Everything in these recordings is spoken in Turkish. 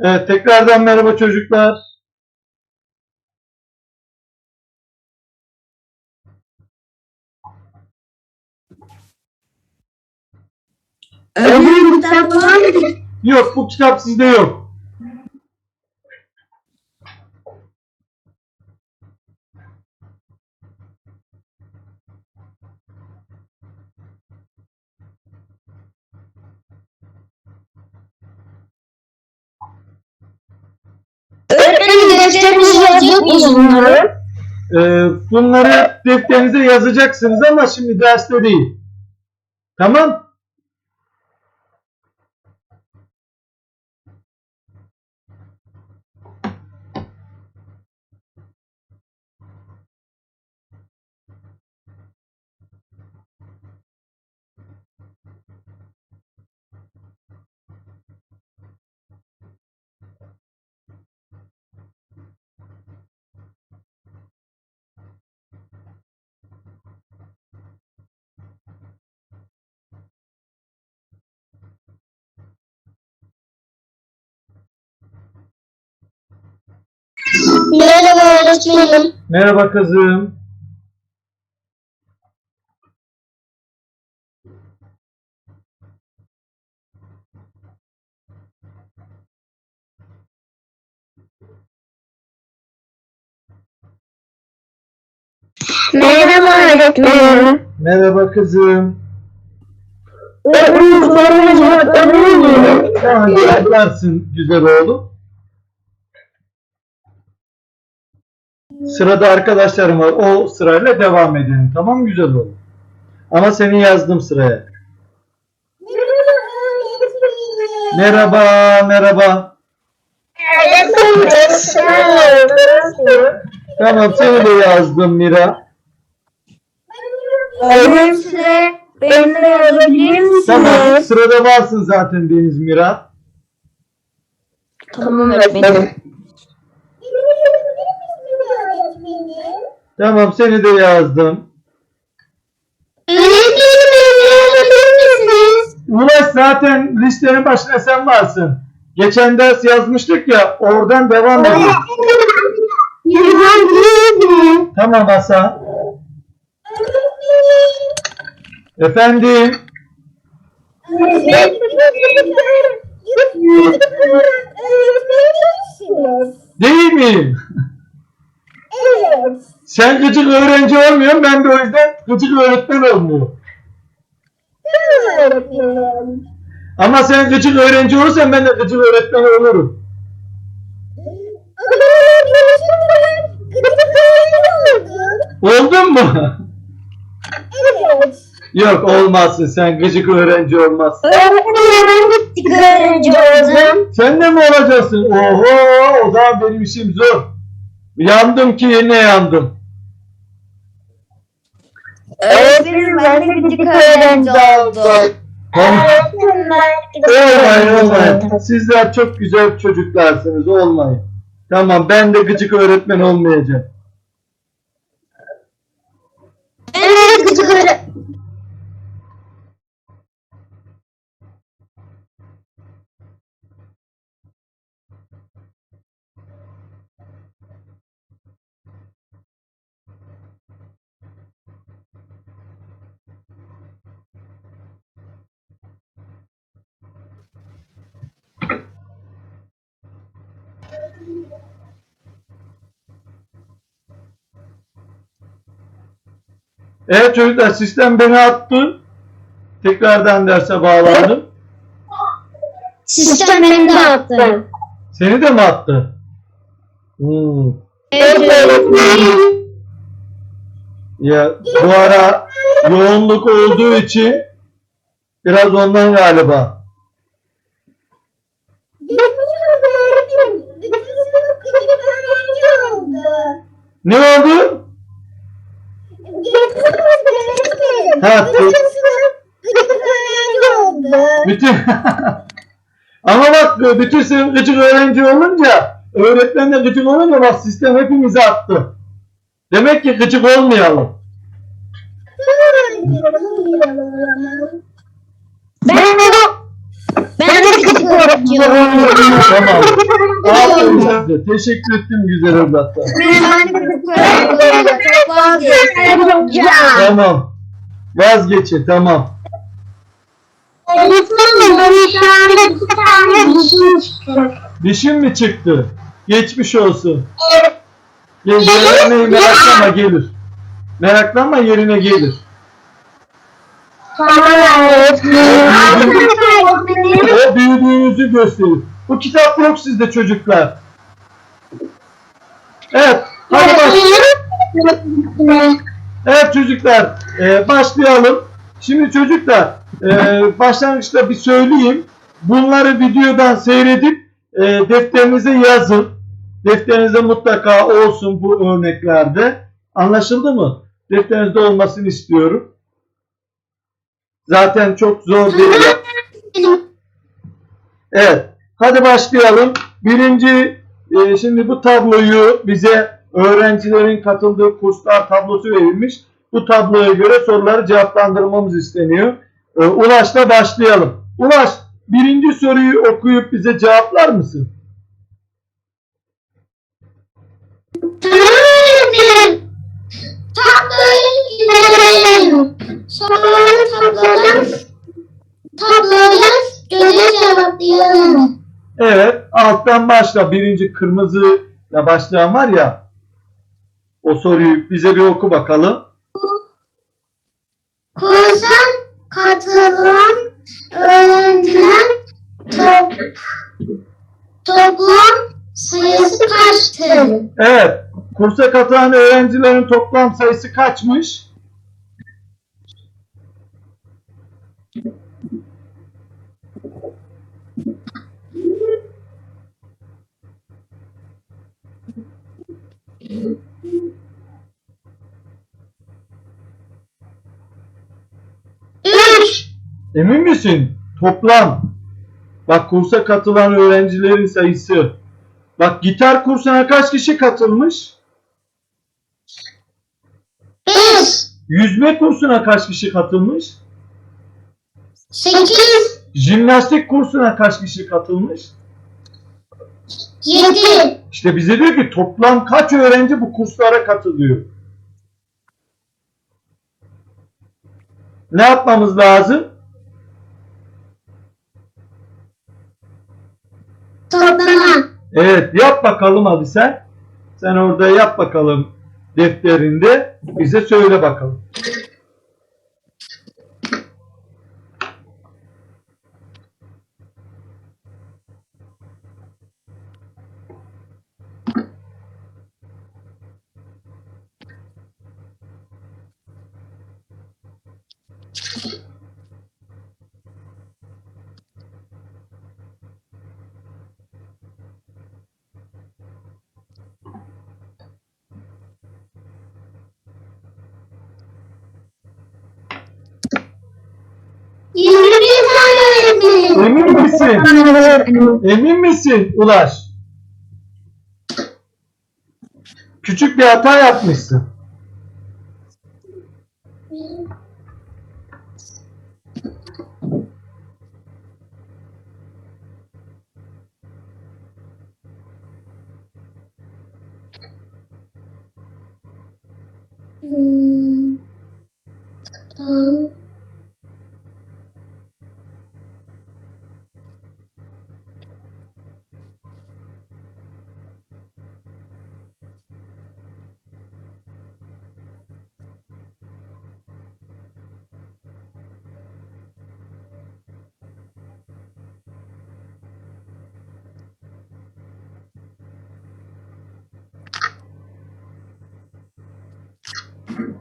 Evet, tekrardan merhaba çocuklar. Öğretmenim kitap var mı? Yok, bu kitap sizde yok. Öğretmenim defterinize yazıyor musunuz bunları? Ee, bunları defterinize yazacaksınız ama şimdi derste değil. Tamam? Merhaba öğretmenim. Merhaba kızım. Merhaba öğretmenim. Merhaba kızım. Öğretmenim sorumu cevaplayabilir miyim? Tamam, cevaplarsın güzel oğlum. Sırada arkadaşlarım var. O sırayla devam edelim. Tamam güzel oğlum? Ama seni yazdım sıraya. Merhaba, merhaba. Tamam seni de yazdım Mira. Öğretmenim size benimle yazabilir Tamam sırada varsın zaten Deniz Mira. Tamam öğretmenim. Tamam seni de yazdım. Öğretmenim benimle yazabilir misiniz? Ulaş zaten listenin başına sen varsın. Geçen ders yazmıştık ya oradan devam edelim. Tamam Hasan. Efendim. Değil miyim? Sen gıcık öğrenci olmuyorsun ben de o yüzden gıcık öğretmen olmuyorum. Ama sen gıcık öğrenci olursan ben de gıcık öğretmen olurum. Oldun mu? Yok olmazsın sen gıcık öğrenci olmazsın. Öğretmenim öğrenci oldum. Sen de mi olacaksın? Oho o zaman benim işim zor. Yandım ki yine yandım. Öğretmenim ben de gıcık öğrenci oldum. Tamam. Olmayın olmayın. Sizler çok güzel çocuklarsınız olmayın. Tamam ben de gıcık öğretmen olmayacağım. Ben de gıcık öğretmenim. Evet çocuklar sistem beni attı. Tekrardan derse bağlandım. Sistem beni de attı. Seni de mi attı? Hmm. Evet. Ya bu ara yoğunluk olduğu için biraz ondan galiba. Ne oldu? Ha, Bütün Ama bak bütün sınıf gıcık öğrenci olunca öğretmen de gıcık olunca bak sistem hepimizi attı. Demek ki gıcık olmayalım. Ben de ben de gıcık olunca. Tamam. Aferin size. Teşekkür ettim güzel evlatlar. Ben. Tamam. Vazgeçin tamam. Öğretmenim benim şu anda iki tane dişim çıktı. Dişin mi çıktı? Geçmiş olsun. Gel, yerine meraklama gelir. Meraklanma yerine gelir. Tamam öğretmenim. O büyüdüğünüzü gösterir. Bu kitap yok sizde çocuklar. Evet. Hadi baş. Evet çocuklar e, başlayalım. Şimdi çocuklar e, başlangıçta bir söyleyeyim. Bunları videodan seyredip e, defterinize yazın. Defterinize mutlaka olsun bu örneklerde. Anlaşıldı mı? Defterinizde olmasını istiyorum. Zaten çok zor değil. Evet. Hadi başlayalım. Birinci e, şimdi bu tabloyu bize öğrencilerin katıldığı kurslar tablosu verilmiş. Bu tabloya göre soruları cevaplandırmamız isteniyor. E, Ulaş'la başlayalım. Ulaş birinci soruyu okuyup bize cevaplar mısın? Tamam öğretmenim. Tabloyu çizelim. Sonra tablodan tabloya göre cevaplayalım. Evet. Alttan başla. Birinci kırmızıyla başlayan var ya. O soruyu bize bir oku bakalım. Kursa katılan öğrenciler top, toplam sayısı kaçtır? Evet. Kursa katılan öğrencilerin toplam sayısı kaçmış? Üç. Emin misin? Toplam. Bak kursa katılan öğrencilerin sayısı. Bak gitar kursuna kaç kişi katılmış? Beş. Yüzme kursuna kaç kişi katılmış? Sekiz. Jimnastik kursuna kaç kişi katılmış? Yedi. İşte bize diyor ki toplam kaç öğrenci bu kurslara katılıyor? Ne yapmamız lazım? Toplama. Evet yap bakalım hadi sen. Sen orada yap bakalım defterinde. Bize söyle bakalım. Yirmi bir tane öğretmenim. Emin misin? Emin misin Ulaş? Küçük bir hata yapmışsın. Hmm. Tamam. Merhaba.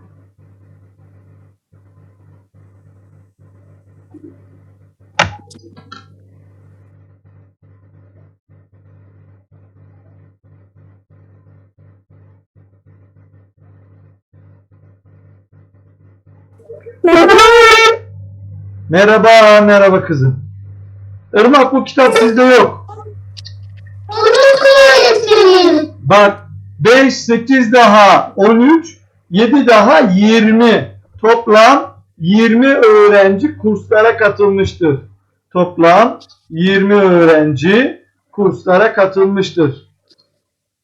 Merhaba, merhaba kızım. Irmak bu kitap sizde yok. Bak 5, 8 daha 13, 7 daha 20. Toplam 20 öğrenci kurslara katılmıştır. toplam 20 öğrenci kurslara katılmıştır.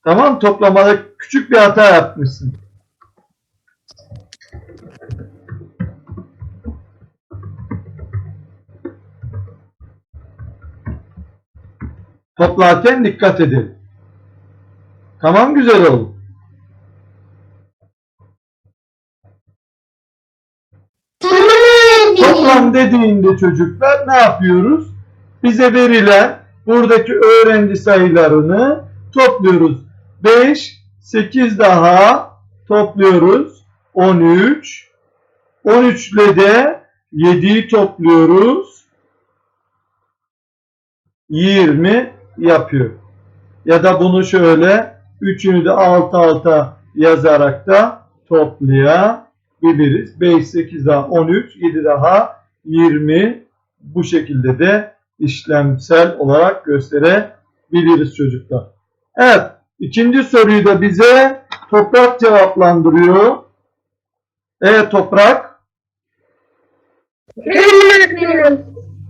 Tamam toplamada küçük bir hata yapmışsın. Toplarken dikkat edin. Tamam güzel oğlum. Toplam dediğinde çocuklar ne yapıyoruz? Bize verilen buradaki öğrenci sayılarını topluyoruz. 5, 8 daha topluyoruz. 13. 13 ile de 7'yi topluyoruz. 20 yapıyor. Ya da bunu şöyle üçünü de alt alta yazarak da toplayabiliriz. 5, 8 daha 13, 7 daha 20 bu şekilde de işlemsel olarak gösterebiliriz çocuklar. Evet, ikinci soruyu da bize Toprak cevaplandırıyor. Evet Toprak.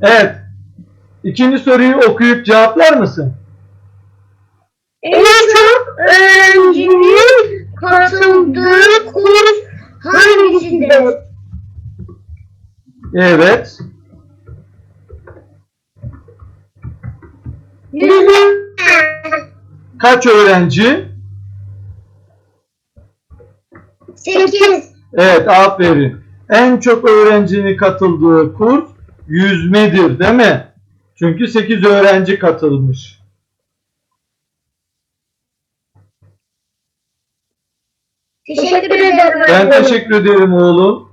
Evet. İkinci soruyu okuyup cevaplar mısın? En çok öğrencinin katıldığı kurs hangisidir? Evet. Kaç öğrenci? sekiz. Evet aferin. En çok öğrencinin katıldığı kurs yüzmedir değil mi? Çünkü 8 öğrenci katılmış. Teşekkür ederim. Ben teşekkür ederim oğlum.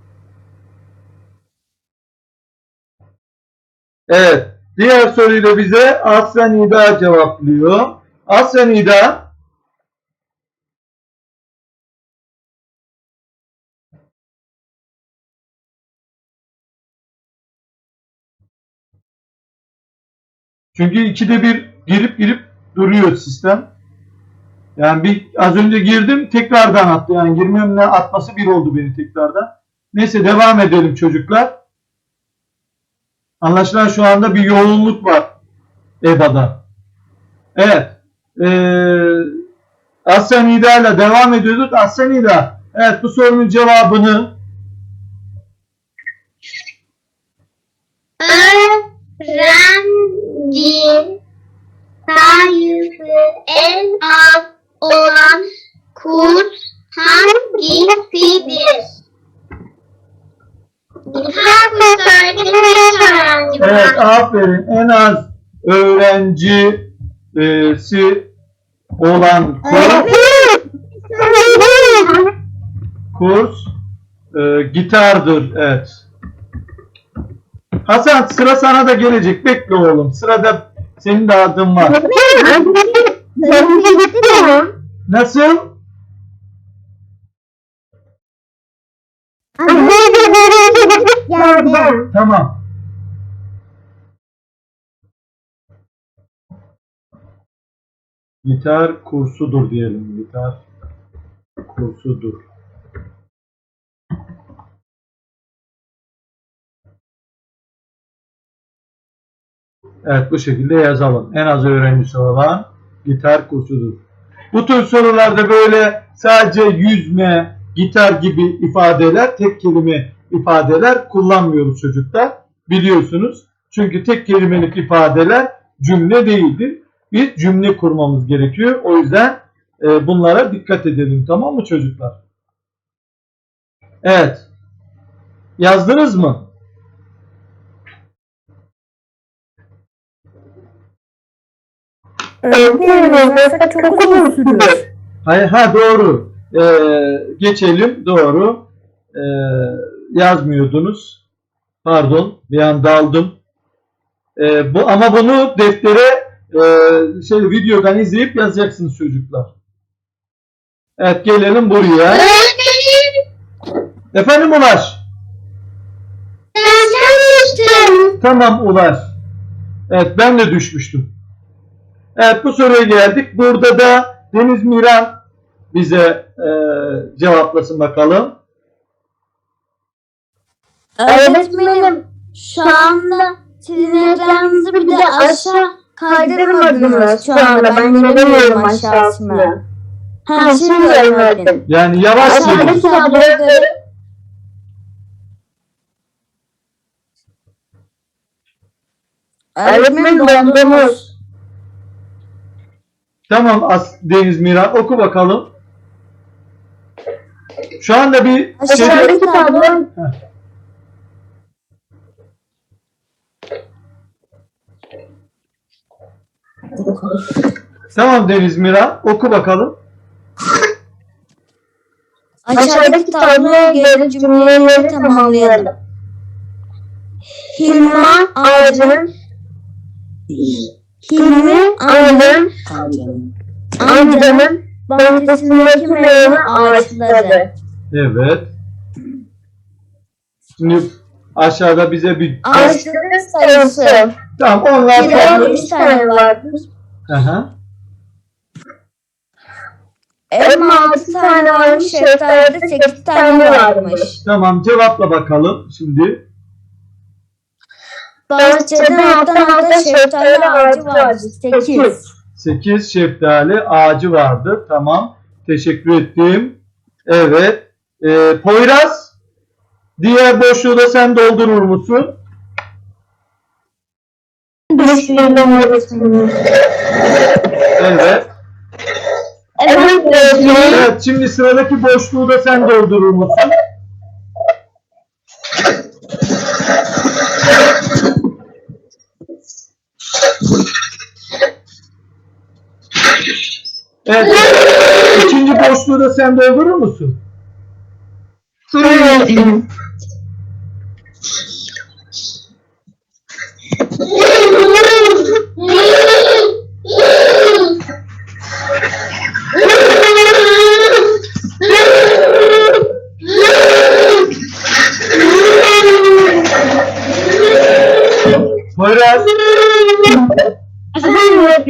Evet. Diğer soruyu da bize Asya Nida cevaplıyor. Asya Nida. Çünkü ikide bir girip girip duruyor sistem. Yani bir az önce girdim tekrardan attı. Yani girmemle atması bir oldu beni tekrardan. Neyse devam edelim çocuklar. Anlaşılan şu anda bir yoğunluk var EBA'da. Evet. Ee, Asya Nida ile devam ediyorduk. Asya Nida. Evet bu sorunun cevabını Öğrenci sayısı en az olan kurs hangisidir? Gitar kursu öğretmenim beş öğrenci evet var. Aferin en az öğrencisi olan kurs, kurs e, gitardır. Evet. Hasan sıra sana da gelecek. Bekle oğlum. Sırada senin de adın var. Nasıl? Tamam. Gitar kursudur diyelim. Gitar kursudur. Evet bu şekilde yazalım. En az öğrencisi olan gitar kursudur. Bu tür sorularda böyle sadece yüzme, gitar gibi ifadeler, tek kelime ifadeler kullanmıyoruz çocuklar. Biliyorsunuz. Çünkü tek kelimelik ifadeler cümle değildir. Biz cümle kurmamız gerekiyor. O yüzden e, bunlara dikkat edelim. Tamam mı çocuklar? Evet. Yazdınız mı? Öğretmenim yazarsak çok sürüyor. Hayır, ha doğru. Ee, geçelim. Doğru. Ee, yazmıyordunuz. Pardon. Bir an daldım. Ee, bu ama bunu deftere e, şey videodan izleyip yazacaksınız çocuklar. Evet gelelim buraya. Efendim Ulaş. Tamam Ulaş. Evet ben de düşmüştüm. Evet bu soruya geldik. Burada da Deniz Miran bize e, cevaplasın bakalım. Öğretmenim şu anda Sizin ekranınızı bir de aşağı kaydırmadınız şu anda. Ben göremiyorum aşağısını. Ha şimdi görmedim. Yani yavaş Aşağıdaki gelin. tabloya göre Öğretmenim dondunuz. Tamam As Deniz Mira oku bakalım. Şu anda bir şey Aşağıdaki tablo Tamam Deniz Mira oku bakalım. Aşağıdaki tabloya göre cümleleri tamamlayalım. Hilma ağacının Hilmi ağacının amcanın bahçesindeki meyve ağaçları. Evet. Şimdi aşağıda bize bir Ağaçların sayısı. Tamam onlar Birden toplu. üç tane vardır. Aha. Elma altı tane varmış, şeftalide sekiz tane varmış. Tamam cevapla bakalım şimdi. Bahçede alttan alta şeftali ağacı vardı. Sekiz. 8 şeftali ağacı vardı. Tamam. Teşekkür ettim. Evet. Ee, Poyraz diğer boşluğu da sen doldurur musun? Evet. Evet öğretmenim. Evet şimdi sıradaki boşluğu da sen doldurur musun? Evet. İkinci boşluğu da sen doldurur musun? Hayır öğretmenim.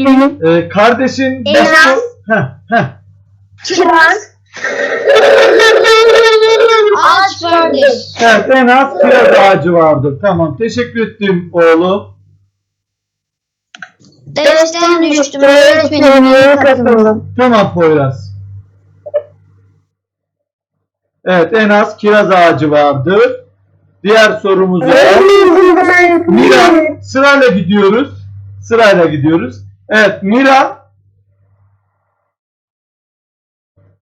Efendim öğretmenim. e, kardeşin. Heh, heh. Kiraz. Ağaç vardır. Evet en az kiraz ağacı vardır. Tamam teşekkür ettim oğlum. Dersten düştüm öğretmenim. Katıldım. Tamam Poyraz. Evet en az kiraz ağacı vardır. Diğer sorumuza Mira sırayla gidiyoruz. Sırayla gidiyoruz. Evet Mira.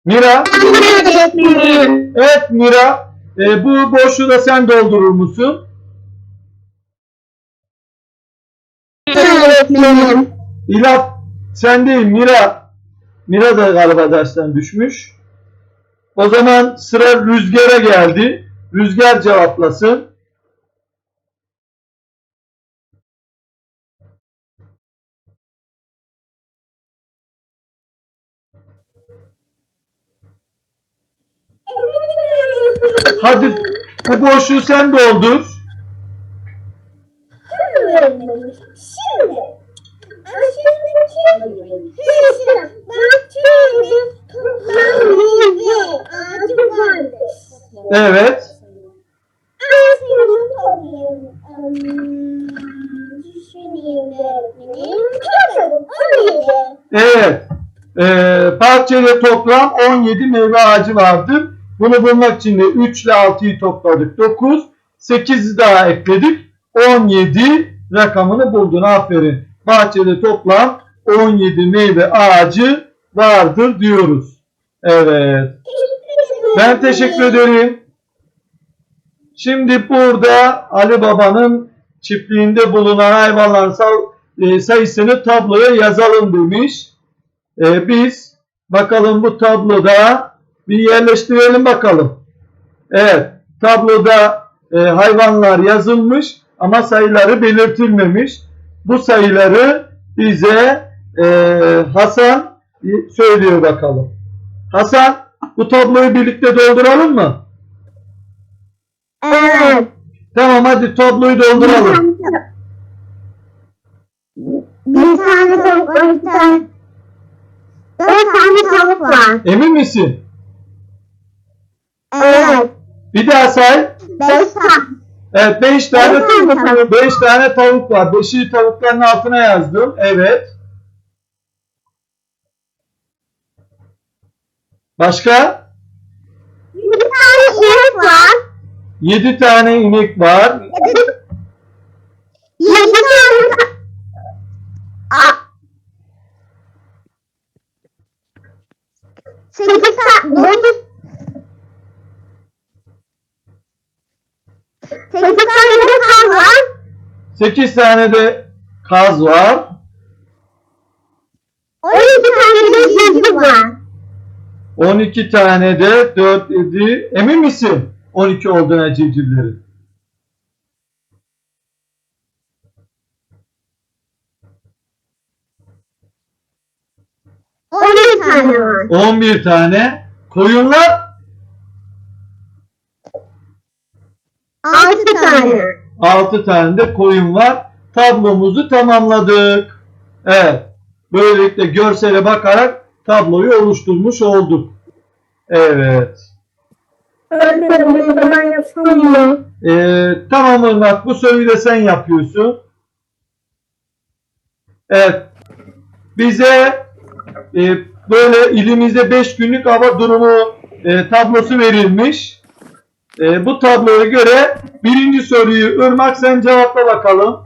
Mira. Evet Mira. e, bu boşluğu da sen doldurur musun? Öğretmenim. Sen değil Mira. Mira da galiba dersten düşmüş. O zaman sıra Rüzgar'a geldi. Rüzgar cevaplasın. Hadi bu boşluğu sen doldur. Evet. Evet. Ee, bahçede toplam 17 meyve ağacı vardır. Bunu bulmak için de 3 ile 6'yı topladık. 9. 8'i daha ekledik. 17 rakamını buldun. Aferin. Bahçede toplam 17 meyve ağacı vardır diyoruz. Evet. Ben teşekkür ederim. Şimdi burada Ali Baba'nın çiftliğinde bulunan hayvanların e, sayısını tabloya yazalım demiş. E, biz bakalım bu tabloda bir yerleştirelim bakalım. Evet, tabloda e, hayvanlar yazılmış ama sayıları belirtilmemiş. Bu sayıları bize e, Hasan söylüyor bakalım. Hasan, bu tabloyu birlikte dolduralım mı? Evet. Tamam hadi tabloyu dolduralım. Bir tane tavuk var, bir tane. Tavuk var. Emin misin? Evet. Bir daha say. Beş tane. Evet 5 tane Beş tane tavuk. 5 tane tavuk var. 5'i tavukların altına yazdım. Evet. Başka? Bir tane inek var. 7 tane inek var. Yedi tane ta- Aa. Sekiz tane dokuz Sekiz tane de kan var. 8 tane de kaz var. On iki tane de civciv var. 12 tane de 4 7 emin misin? 12 olduğuna civcivlerin. On bir tane var. 11 tane. Koyunlar Altı tane. 6 tane de koyun var. Tablomuzu tamamladık. Evet. Böylelikle görsele bakarak tabloyu oluşturmuş olduk. Evet. Öğretmenim ben yapsam mı? Ee, tamam Irmak bu soruyu da sen yapıyorsun. Evet. Bize e, böyle ilimizde 5 günlük hava durumu e, tablosu verilmiş. E, bu tabloya göre birinci soruyu Irmak sen cevapla bakalım.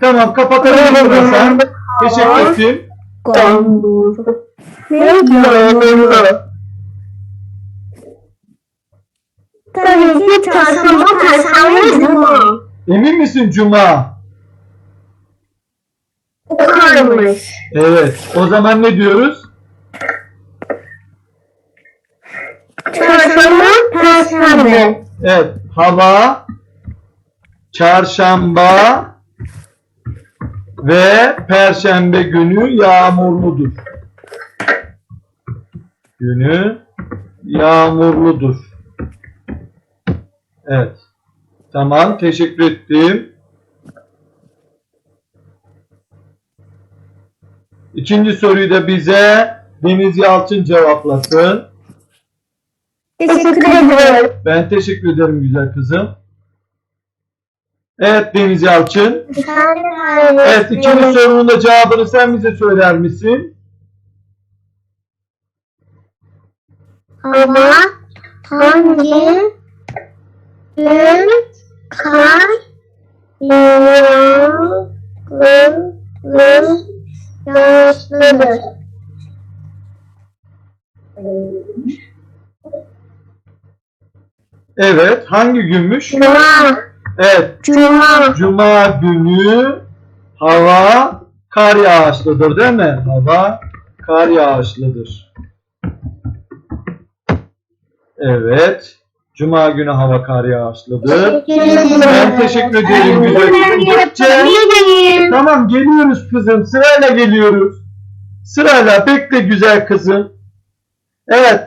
Tamam kapatabilirsin sen. Teşekkür diyor? Tabii ki çarşamba, perşembe, cuma. Emin misin Cuma? O kadarmış. Evet. O zaman ne diyoruz? Çarşamba, perşembe. Evet, hava çarşamba ve perşembe günü yağmurludur. Günü yağmurludur. Evet. Tamam, teşekkür ettim. İkinci soruyu da bize Deniz Yalçın cevaplasın. Teşekkür ederim. Ben teşekkür ederim güzel kızım. Evet Deniz Yalçın. Evet ikinci sorunun da cevabını sen bize söyler misin? Ama hangi gün kar yağmurlu Evet hangi günmüş? Cuma, Evet Cuma, Cuma günü hava kar yağışlıdır değil mi? Hava kar yağışlıdır. Evet. Cuma günü hava kar yağışlıdır. Ben teşekkür ederim güzel kızım. Tamam geliyoruz kızım. Sırayla geliyoruz. Sırayla bekle güzel kızım. Evet.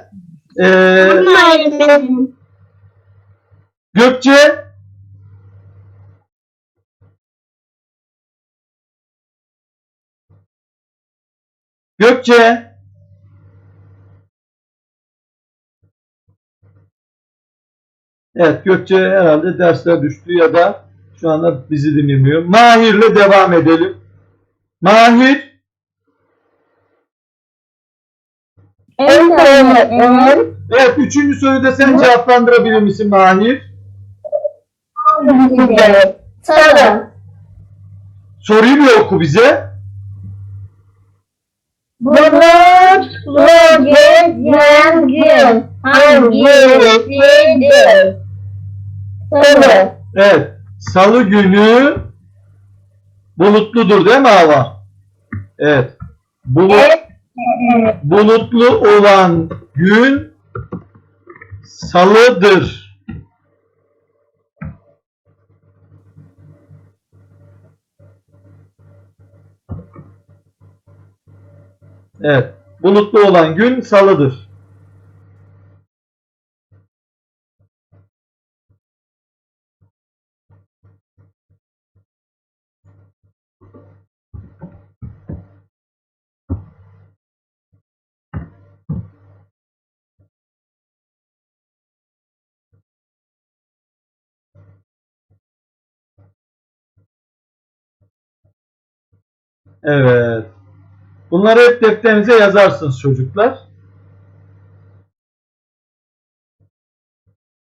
Ee, Gökçe. Gökçe. Evet Gökçe herhalde dersler düştü ya da şu anda bizi dinlemiyor. Mahir'le devam edelim. Mahir. Evet üçüncü soruyu da sen cevaplandırabilir misin Mahir? Sarı. Soruyu bir oku bize. Bulutlu geçen gün hangisidir? Sarı. Evet. Salı günü bulutludur değil mi hava? Evet. Bulut, bulutlu olan gün salıdır. Evet. Bulutlu olan gün salıdır. Evet. Bunları hep defterinize yazarsınız çocuklar.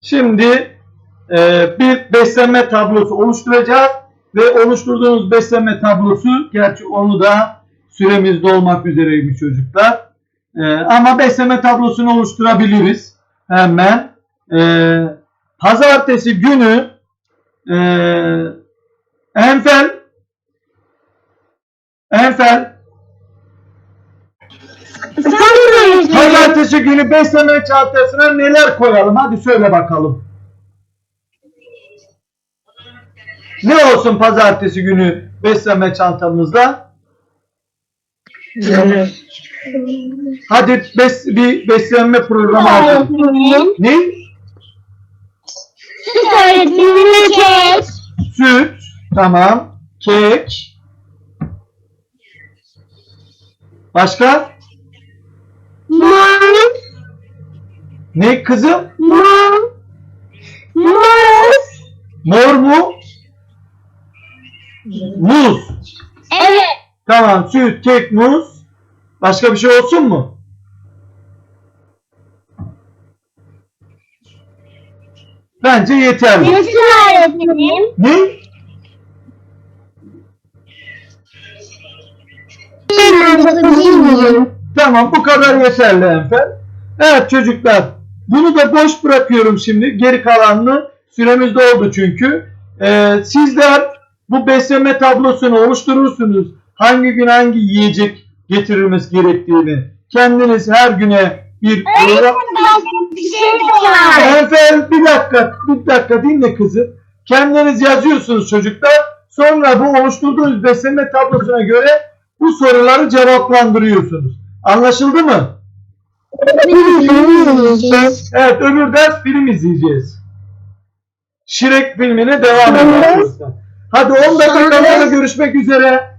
Şimdi e, bir beslenme tablosu oluşturacağız ve oluşturduğumuz beslenme tablosu gerçi onu da süremiz dolmak üzereymiş çocuklar. E, ama beslenme tablosunu oluşturabiliriz hemen. E, pazartesi günü e, Enfel Enfel Öğretmenim. Pazartesi günü beslenme çantasına neler koyalım? Hadi söyle bakalım. Ne olsun pazartesi günü beslenme çantamızda? Hadi bes, bir beslenme programı hazır. Öğretmenim. Ne? Süt kek. Süt. Tamam. Kek. Başka? Muz. Ne kızım? Muz. Muz. Mor mu? Muz. Evet. Tamam. Süt, kek, muz. Başka bir şey olsun mu? Bence yeterli. Nasıl öğretmenim? Ne? Ben dokuzuyum. Tamam bu kadar yeterli Enfer. Evet çocuklar bunu da boş bırakıyorum şimdi. Geri kalanını süremiz doldu çünkü. Ee, sizler bu beslenme tablosunu oluşturursunuz. Hangi gün hangi yiyecek getirilmesi gerektiğini. Kendiniz her güne bir program... Bir şey. Enfer bir dakika, bir dakika dinle kızım. Kendiniz yazıyorsunuz çocuklar. Sonra bu oluşturduğunuz beslenme tablosuna göre bu soruları cevaplandırıyorsunuz. Anlaşıldı mı? Evet öbür ders film izleyeceğiz. Şirek filmine devam ediyoruz. Hadi 10 dakika sonra görüşmek üzere.